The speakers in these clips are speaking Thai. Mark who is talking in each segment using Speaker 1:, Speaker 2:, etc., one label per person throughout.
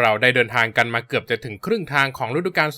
Speaker 1: เราได้เดินทางกันมาเกือบจะถึงครึ่งทางของฤดูกาล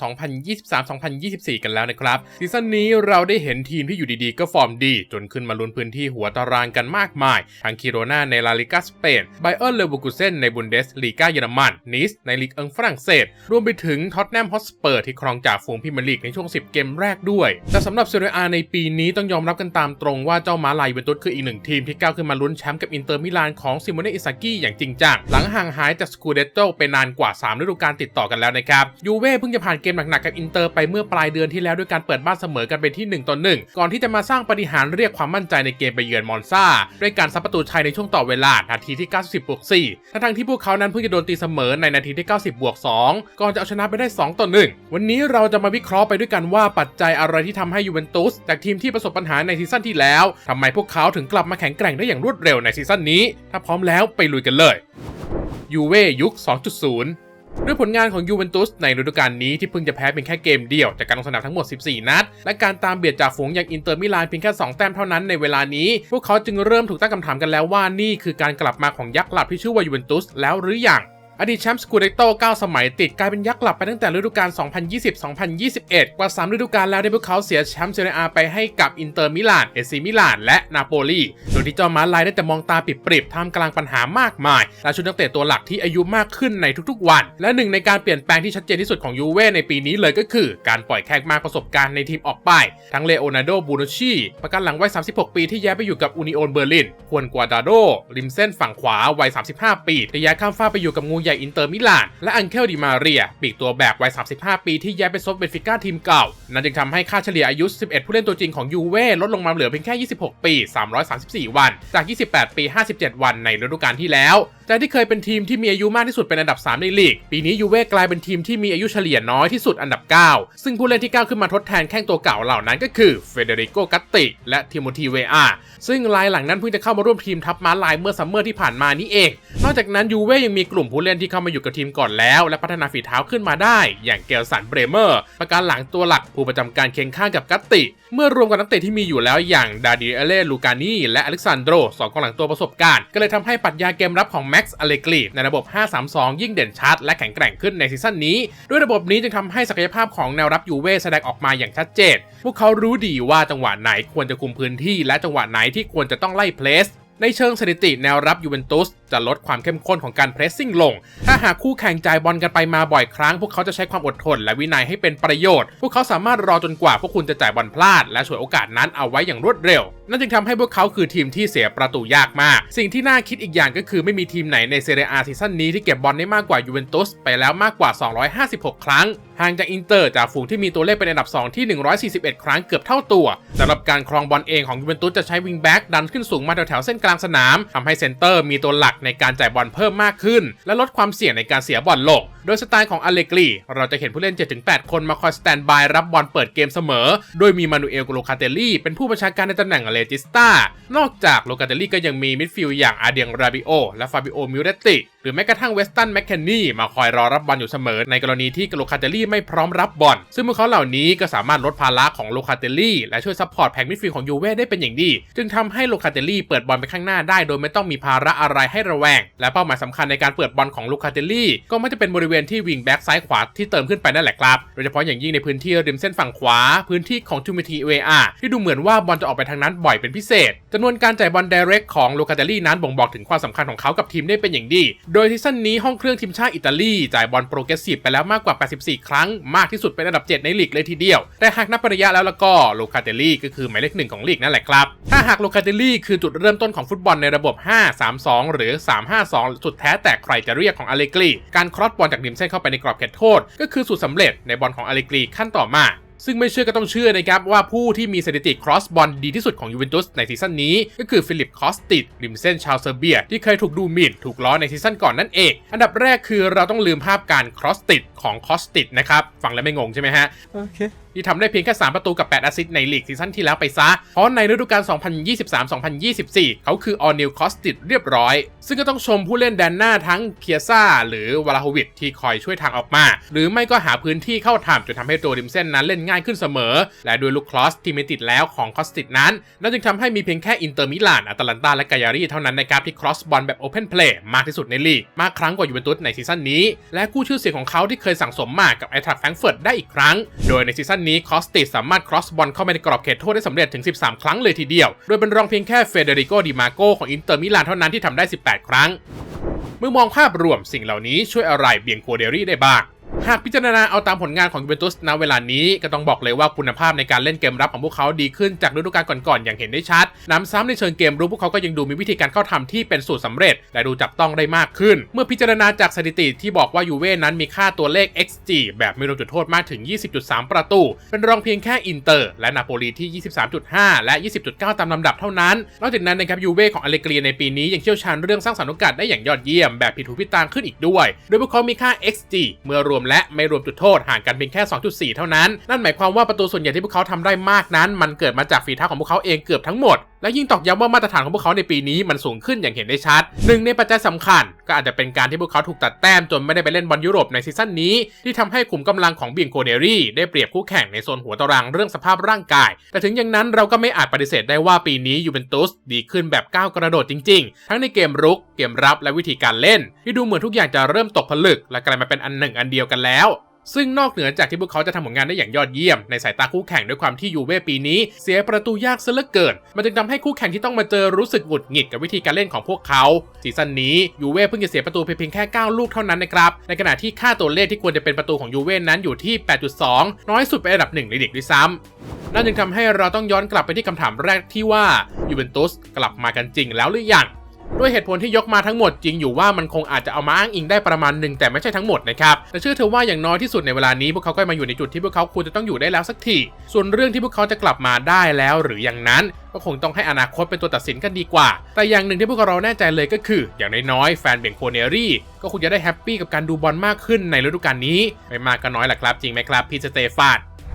Speaker 1: 2023-2024 กันแล้วนะครับ ซีซั่นนี้เราได้เห็นทีมที่อยู่ดีๆ ก็ฟอร์มดี จนขึ้นมาลุ้นพื้นที่หัวตารางกันมากมาย ทั้งคิโรนาในลาลิกาสเปน ไบเออร์เลวูกุเซนในบุนเดสลีกาเยอรมัน นิสในลีกเอิงฝรั่งเศส รวมไปถึงท็อตแนมฮอตสเปอร์ที่ครองจ่าฝูงพรีเมียร์ลีกในช่วง 10 เกมแรกด้วย แต่สำหรับเซเรียอาในปีนี้ต้องยอมรับกันตามตรงว่าเจ้าม้าลายเวนตุสคืออีกหนึ่งทีมที่ก้าวขึ้นมาลุ้นแชมป์กับอินเตอร์มิลานของซิโมเนอิซากิอย่างจริงจังหลังห่างหายจากสกูเดโตไปนานกว่า 3 ฤดูกาลติดต่อกันแล้วนะครับยูเว่เพิ่งจะผ่านเกมหนักๆกับอินเตอร์ไปเมื่อปลายเดือนที่แล้วด้วยการเปิดบ้านเสมอกันเป็นที่1ต่อ1ก่อนที่จะมาสร้างปฏิหารเรียกความมั่นใจในเกมไปเยือนมอนซาด้วยการซับประตูชัยในช่วงต่อเวลานาทีที่ 90บวก4ทั้งที่พวกเขานั้นเพิ่งจะโดนตีเสมอในนาทีที่ 90บวก2ก่อนจะเอาชนะไปได้ 2 ต่อ 1 วันนี้เราจะมาวิเคราะห์ไปด้วยกันว่าปัจจัยอะไรที่ทำให้ยูเวนตุสจากทีมที่ประสบปัญหาในซีซั่นที่แล้วทำไมพวกเขาถึงกลับมาแข็งแกร่งได้อย่างรวดเร็วในซีซั่นนี้ ถ้าพร้อมแล้วไปลุยกันเลย ยูเว่ยุค 2.0 ด้วยผลงานของยูเวนตุสในฤดูกาลนี้ที่เพิ่งจะแพ้เป็นแค่เกมเดียวจากการลงสนามทั้งหมด 14 นัด และการตามเบียดจากฝูงอย่างอินเตอร์มิลานเพียงแค่ 2 แต้มเท่านั้นในเวลานี้ พวกเขาจึงเริ่มถูกตั้งคำถามกันแล้วว่านี่คือการกลับมาของยักษ์หลับที่ชื่อว่ายูเวนตุสแล้วหรือยัง อดีตแชมป์สกูเดโต้9สมัยติดกลายเป็นยักษ์หลับไปตั้งแต่ฤดูกาล 2020-2021 กว่า 3 ฤดูกาลแล้วที่พวกเขาเสียแชมป์เซเรียอาไปให้กับอินเตอร์มิลาน เอซีมิลาน และนาโปลีโดยที่เจ้าม้าลายได้แต่มองตาปิดปริบท่ามกลางปัญหามากมาย และชุดนักเตะตัวหลักที่อายุมากขึ้นในทุกๆวัน และหนึ่งในการเปลี่ยนแปลงที่ชัดเจนที่สุดของยูเว่ในปีนี้เลยก็คือ การปล่อยแขกมากประสบการณ์ในทีมออกไป ทั้งเลโอนาร์โด บูโนชีประกันหลังวัย 36 ปีที่ย้ายไปอยู่กับอูนิโอนเบอร์ลิน ควนกัวดาโดริมเส้นฝั่งขวาวัย 35 ปีที่ย้ายข้ามฟ้าไปอยู่กับงูใหญ่อินเตอร์มิลานและอังเคลดิมาเรีย ปีกตัวแบกวัย 35 ปีที่ย้ายไปซบเบนฟิก้าทีมเก่า นั่นจึงทำให้ค่าเฉลี่ยอายุ 11 ผู้เล่นตัวจริงของยูเว่ลดลงมาเหลือเพียงแค่ 26 ปี 334 วัน จาก 28 ปี 57 วันในฤดูกาลที่แล้ว จากที่เคยเป็นทีมที่มีอายุมากที่สุดเป็นอันดับ 3 ในลีก ปีนี้ยูเว่กลายเป็นทีมที่มีอายุเฉลี่ยน้อยที่สุดอันดับ 9 ซึ่งผู้เล่นที่ก้าวขึ้นมาทดแทนแข้งตัวเก่าเหล่านั้นก็คือเฟเดริโกกัตติ และทิโมธีเวอาซึ่งรายหลังนั้นเพิ่งจะเข้ามาร่วมทีมทัพม้าลายเมื่อซัมเมอร์ที่ผ่านมานี้เอง นอกจากนั้นยูเว่ยังมีกลุ่มผู้เล่นที่เข้ามาอยู่กับทีมก่อนแล้ว และพัฒนาฝีเท้าขึ้นมาได้ อย่างเกลสันเบรเมอร์ ประการหลังตัวหลักผู้ประจำการเคียงข้างกับกัตติ เมื่อรวมกับนักเตะที่มีอยู่แล้วอย่างดาดิเอเล่ลูกานีและอเล็กซานโดรสองกองหลังตัวประสบการณ์ก็เลยทำให้ปรัชญาเกมรับของแมกซ์อเลกรีในระบบ 5-3-2 ยิ่งเด่นชัด และแข็งแกร่งขึ้นในซีซั่นนี้ ด้วยระบบนี้จึงทำให้ศักยภาพของแนวรับยูเว่แสดงออกมาอย่างชัดเจน พวกเขารู้ดีว่าจังหวะไหนควรจะคุมพื้นที่ และจังหวะไหนที่ควรจะต้องไล่เพลสในเชิงสถิติแนวรับยูเวนตุส จะลดความเข้มข้นของการเพรสซิ่งลง ถ้าหากคู่แข่งจ่ายบอลกันไปมาบ่อยครั้ง พวกเขาจะใช้ความอดทนและวินัยให้เป็นประโยชน์ พวกเขาสามารถรอจนกว่าพวกคุณจะจ่ายบอลพลาด และฉวยโอกาสนั้นเอาไว้อย่างรวดเร็ว นั่นจึงทำให้พวกเขาคือทีมที่เสียประตูยากมาก สิ่งที่น่าคิดอีกอย่างก็คือไม่มีทีมไหนในเซเรียอาซีซั่นนี้ที่เก็บบอลได้มากกว่ายูเวนตุสไปแล้วมากกว่า 256 ครั้งห่างจากอินเตอร์จากฝูงที่มีตัวเลขเป็นอันดับ 2 ที่ 141 ครั้งเกือบเท่าตัวสำหรับการครองบอลเองของยูเวนตุสจะใช้วิงแบ็กดันขึ้นสูงมาแถวๆเส้นกลางสนามทำให้เซนเตอร์มีตัวหลักในการจ่ายบอลเพิ่มมากขึ้น และลดความเสี่ยงในการเสียบอลลง โดยสไตล์ของอเลกรีเราจะเห็นผู้เล่น 7-8 คนมาคอยสแตนบายรับบอลเปิดเกมเสมอ โดยมีมานูเอลโกโลคาเตลลี่เป็นผู้บัญชาการในตำแหน่งเลจิสตานอกจากโลคาเตลลี่ก็ยังมีมิดฟิลด์อย่างอาเดียงราบิโอและฟาบิโอมิวเรตติ หรือแม้กระทั่งเวสตันแมคเคนนี่มาคอยรอรับบอลอยู่เสมอ ในกรณีที่โลคาเตลลี่ไม่พร้อมรับบอลซึ่งพวกเขาเหล่านี้ก็สามารถลดภาระของโลคาเตลลี่และช่วยซัพพอร์ตแผงมิดฟิลด์ของยูเว่ได้เป็นอย่างดี จึงทำให้โลคาเตลลี่เปิดบอลไปข้างหน้าได้ โดยไม่ต้องมีภาระอะไรให้ระแวง และเป้าหมายสำคัญในการเปิดบอลของโลคาเตลลี่ ก็ไม่จะเป็นบริเวณที่วิงแบ็กซ้ายขวาที่เติมขึ้นไปนั่นแหละครับโดยเฉพาะอย่างยิ่งในพื้นที่ริมเส้นฝั่งขวา พื้นที่ของทูมิทีเวอาที่ดูเหมือนว่าบอลจะออกไปทางนั้นบ่อยเป็นพิเศษจำนวนการจ่ายบอล direct ของโลคาเตลลี่นั้นบ่งบอกถึงความสำคัญของเขากับทีมได้เป็นอย่างดี โดยซีซั่นนี้ห้องเครื่องทีมชาติอิตาลีจ่ายบอลโปรเกรสซีฟไปแล้วมากกว่า 84 ครั้ง มากที่สุดเป็นอันดับ 7 ในลีกเลยทีเดียว แต่หากนับระยะแล้วแล้วก็โลคาเตลลี่ก็คือหมายเลขหนึ่งของลีกนั่นแหละครับ ถ้าหากโลคาเตลลี่คือจุดเริ่มต้นของฟุตบอลในระบบ 5-3-2 หรือ3-5-2 สุดแท้แต่ใครจะเรียกของอเลกรีการครอสบอลจากริมเส้นเข้าไปในกรอบเขตโทษ ก็คือสูตรสำเร็จในบอลของอเลกรีขั้นต่อมาซึ่งไม่เชื่อก็ต้องเชื่อนะครับว่าผู้ที่มีสถิติครอสบอลดีที่สุดของยูเวนตุสในซีซั่นนี้ ก็คือฟิลิปคอสติดริมเส้นชาวเซอร์เบีย ที่เคยถูกดูหมิ่นถูกล้อในซีซั่นก่อนนั่นเอง อันดับแรกคือเราต้องลืมภาพการครอสติดของคอสติดนะครับ ฟังแล้วไม่งงใช่ไหมฮะ
Speaker 2: โอเค
Speaker 1: ที่ทำได้เพียงแค่ 3 ประตูกับ 8 แอสซิสต์ในลีกซีซั่นที่แล้วไปซะ เพราะในฤดูกาล 2023-2024 เขาคือ All New c o s t i d เรียบร้อย ซึ่งก็ต้องชมผู้เล่นแดนหน้าทั้งเคียซ่าหรือวลาโฮวิดที่คอยช่วยทางออกมา หรือไม่ก็หาพื้นที่เข้าทำจนทำให้ตัวริมเส้นนั้นเล่นง่ายขึ้นเสมอ และด้วยลูกคลอสที่ไม่ติดแล้วของคอสติดนั้นนั่นจึงทำให้มีเพียงแค่อินเตอร์มิลานอาตาลันตาและกายารีเท่านั้นนะครับที่ครอสบอลแบบโอเพนเพลย์มากที่สุดในลีกมากครั้งกว่ายูเวนตุสในซีซั่นนี้ และกู้ชื่อเสียงของเขาที่เคยสั่งสมมากับไอทรัคแฟรงเฟิร์ตได้อีกครั้ง โดยในซีซั่นนี้คอสติสามารถครอสบอลเข้าไปในกรอบเขตโทษได้สำเร็จถึง 13 ครั้งเลยทีเดียว โดยเป็นรองเพียงแค่เฟเดริโกดิมาโกของอินเตอร์มิลานเท่านั้นที่ทำได้ 18 ครั้ง เมื่อมองภาพรวมสิ่งเหล่านี้ช่วยอะไรเบียงโคเดรี่ได้บ้าง หากพิจารณาเอาตามผลงานของยูเวนตุสณเวลานี้ก็ต้องบอกเลยว่าคุณภาพในการเล่นเกมรับของพวกเขาดีขึ้นจากฤดูกาลก่อนๆอย่างเห็นได้ชัดน้ำซ้ำในเชิงเกมรุกพวกเขาก็ยังดูมีวิธีการเข้าทำที่เป็นสูตรสำเร็จ และดูจับต้องได้มากขึ้น เมื่อพิจารณาจากสถิติที่บอกว่ายูเว่นั้นมีค่าตัวเลข XG แบบไม่รวมจุดโทษมากถึง 20.3 ประตู เป็นรองเพียงแค่อินเตอร์และนาโปลีที่ 23.5 และ 20.9 ตามลำดับเท่านั้น นอกจากนั้นนะครับยูเว่ของอเลกรีในปีนี้ยังเชี่ยวชาญเรื่องสร้างสรรค์โอกาสได้อย่างยอดเยี่ยมแบบผิดหูผิดตาขึ้นอีกด้วย โดยพวกเขามีค่า XG เมื่อรวมและไม่รวมจุดโทษห่างกันเพียงแค่ 2.4 เท่านั้น นั่นหมายความว่าประตูส่วนใหญ่ที่พวกเขาทำได้มากนั้น มันเกิดมาจากฝีเท้าของพวกเขาเองเกือบทั้งหมด และยิ่งตอกย้ำว่ามาตรฐานของพวกเขาในปีนี้มันสูงขึ้นอย่างเห็นได้ชัด หนึ่งในปัจจัยสำคัญ ก็อาจจะเป็นการที่พวกเขาถูกตัดแต้มจนไม่ได้ไปเล่นบอลยุโรปในซีซั่นนี้ ที่ทำให้ขุมกำลังของเบียงโกเดรี่ได้เปรียบคู่แข่งในโซนหัวตารางเรื่องสภาพร่างกาย แต่ถึงอย่างนั้นเราก็ไม่อาจปฏิเสธได้ว่าปีนี้ยูเวนตุสดีขึ้นแบบก้าวกระโดดจริงๆ ทั้งในเกมรุก เกมรับและวิธีการเล่น ที่ดูเหมือนทุกอย่างจะเริ่มตกผลึก และกลายมาเป็นอันหนึ่งอันเดียวกันแล้ว ซึ่งนอกเหนือจากที่พวกเขาจะทำผลงานได้อย่างยอดเยี่ยมในสายตาคู่แข่งด้วยความที่ยูเว่ปีนี้ เสียประตูยากซะเหลือเกิน มันจึงทำให้คู่แข่งที่ต้องมาเจอรู้สึกหงุดหงิดกับวิธีการเล่นของพวกเขาซีซั่นนี้ยูเว่เพิ่งจะเสียประตูเพียงแค่ 9 ลูกเท่านั้นนะครับในขณะที่ค่าตัวเลขที่ควรจะเป็นประตูของยูเว่นั้นอยู่ที่ 8.2 น้อยสุดเป็นอันดับหนึ่งในลีกด้วยซ้ำนั่นจึงทำให้เราต้องย้อนกลับไปที่คำถามแรกที่ว่ายูเวนตุสกลับมากันจริงแล้วหรือยัง ด้วยเหตุผลที่ยกมาทั้งหมดจริงอยู่ว่ามันคงอาจจะเอามาอ้างอิงได้ประมาณหนึ่งแต่ไม่ใช่ทั้งหมดนะครับแต่เชื่อเธอว่าอย่างน้อยที่สุดในเวลานี้พวกเขาก็มาอยู่ในจุดที่พวกเขาควรจะต้องอยู่ได้แล้วสักทีส่วนเรื่องที่พวกเขาจะกลับมาได้แล้วหรืออย่างนั้นก็คงต้องให้อนาคตเป็นตัวตัดสินกันดีกว่า แต่อย่างหนึ่งที่พวกเราแน่ใจเลยก็คือ อย่างน้อยๆแฟนเบียงโคเนรี่ก็คงจะได้แฮปปี้กับการดูบอลมากขึ้นในฤดูกาลนี้ไม่มากก็น้อยแหละครับ จริงไหมครับพี่สเตฟาน